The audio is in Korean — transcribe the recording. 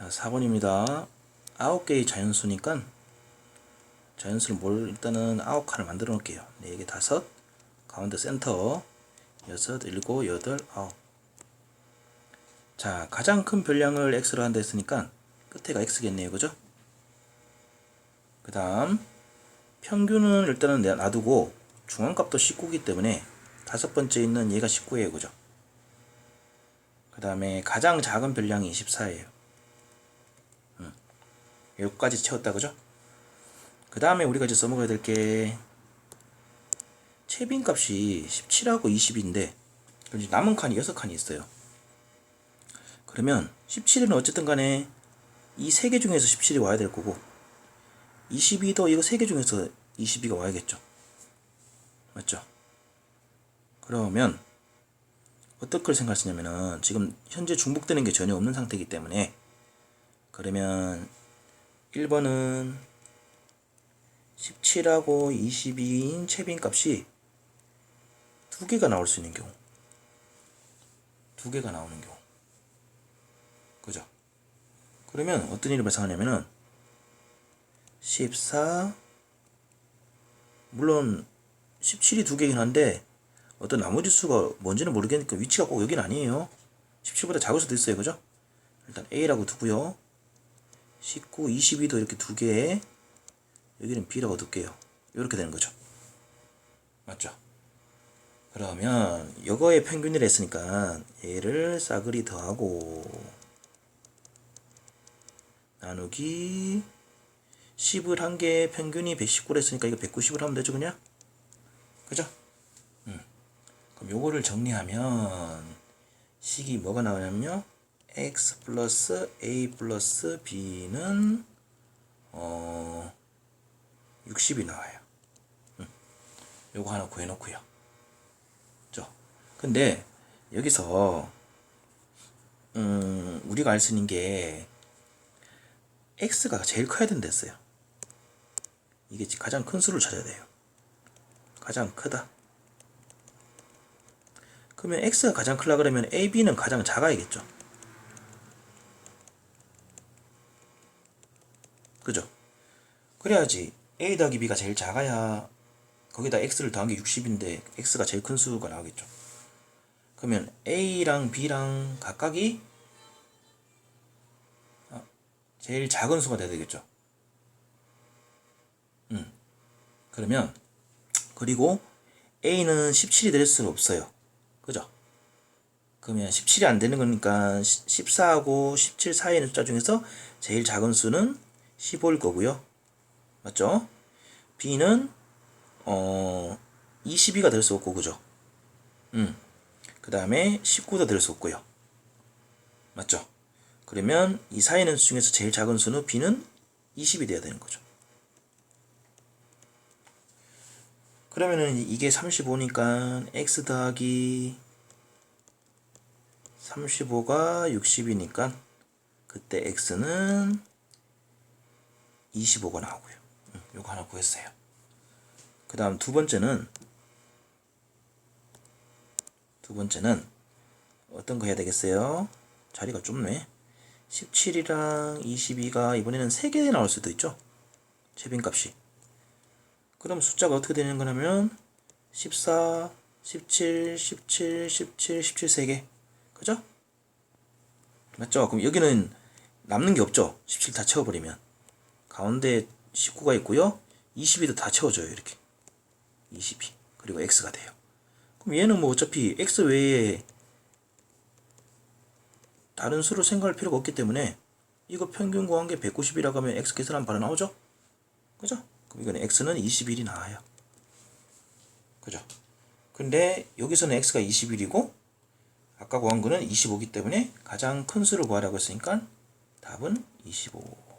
자, 4번입니다. 9개의 자연수니까 자연수를 뭘 일단은 9칸을 만들어 놓을게요. 4개, 5, 가운데 센터 6, 7, 8, 9 자, 가장 큰 별량을 x로 한다 했으니까 끝에가 x겠네요. 그죠? 그 다음 평균은 일단은 놔두고 중앙값도 19이기 때문에 다섯 번째 있는 얘가 19예요. 그죠? 그 다음에 가장 작은 별량이 24예요. 음. 여기까지 채웠다. 그죠? 그 다음에 우리가 이제 써먹어야 될 게 채빈 값이 17하고 20인데 이제 남은 칸이 6칸이 있어요. 그러면 17은 어쨌든 간에 이 세 개 중에서 17이 와야 될 거고 22도 이거 세 개 중에서 22가 와야겠죠. 맞죠? 그러면 어떻게 생각하시냐면은 지금 현재 중복되는 게 전혀 없는 상태이기 때문에 그러면 1번은 17하고 22인 채빈 값이 두 개가 나올 수 있는 경우. 두 개가 나오는 경우. 그죠? 그러면 어떤 일이 발생하냐면은 14 물론 17이 두 개긴 한데 어떤 나머지 수가 뭔지는 모르겠으니까 위치가 꼭 여긴 아니에요. 17보다 작을 수도 있어요. 그죠? 일단 A라고 두고요 19, 22도 이렇게 두 개에 여기는 B라고 둘게요 이렇게 되는 거죠 맞죠? 그러면 이거의 평균이라 했으니까 얘를 싸그리 더하고 나누기 10을 한 개 평균이 119를 했으니까 이거 190을 하면 되죠 그냥? 그죠? 음. 그럼 요거를 정리하면 식이 뭐가 나오냐면요 x 플러스 a 플러스 b는 어 60이 나와요 음. 요거 하나 구해놓고요 그죠? 근데 여기서 음 우리가 알 수 있는 게 x가 제일 커야 된댔어요 이게 가장 큰 수를 찾아야 돼요 가장 크다. 그러면 x가 가장 크려 그러면 ab는 가장 작아야겠죠. 그래야지 a 더하기 b가 제일 작아야 거기다 x를 더한 게 60인데 x가 제일 큰 수가 나오겠죠. 그러면 a랑 b랑 각각이 어, 제일 작은 수가 돼야 되겠죠. 음. 그러면 그리고 A는 17이 될 수는 없어요. 그죠? 그러면 17이 안 되는 거니까 14하고 17 사이에 있는 숫자 중에서 제일 작은 수는 15일 거고요. 맞죠? B는 어 22가 될 수 없고 그죠? 음. 그 다음에 19도 될 수 없고요. 맞죠? 그러면 이 사이에 있는 수 중에서 제일 작은 수는 B는 20이 돼야 되는 거죠. 그러면은 이게 35니까 x 더하기 35가 60이니까 그때 x는 25가 나오고요. 음, 요거 하나 구했어요. 그 다음 두 번째는 두 번째는 어떤 거 해야 되겠어요? 자리가 좁네. 17이랑 22가 이번에는 3개 나올 수도 있죠. 채빈값이. 그럼 숫자가 어떻게 되는 거냐면 14, 17, 17, 17, 17 3개. 그죠? 맞죠? 그럼 여기는 남는 게 없죠? 17 다 채워버리면. 가운데 19가 있고요. 22도 다 채워져요. 이렇게. 22. 그리고 x가 돼요. 그럼 얘는 뭐 어차피 x 외에 다른 수를 생각할 필요가 없기 때문에 이거 평균 구한 게 190이라고 하면 x 계산하면 바로 나오죠? 그죠? 그럼 이건 x는 21이 나와요. 그죠? 근데 여기서는 x가 21이고 아까 구한 거는 25이기 때문에 가장 큰 수를 구하라고 했으니까 답은 25.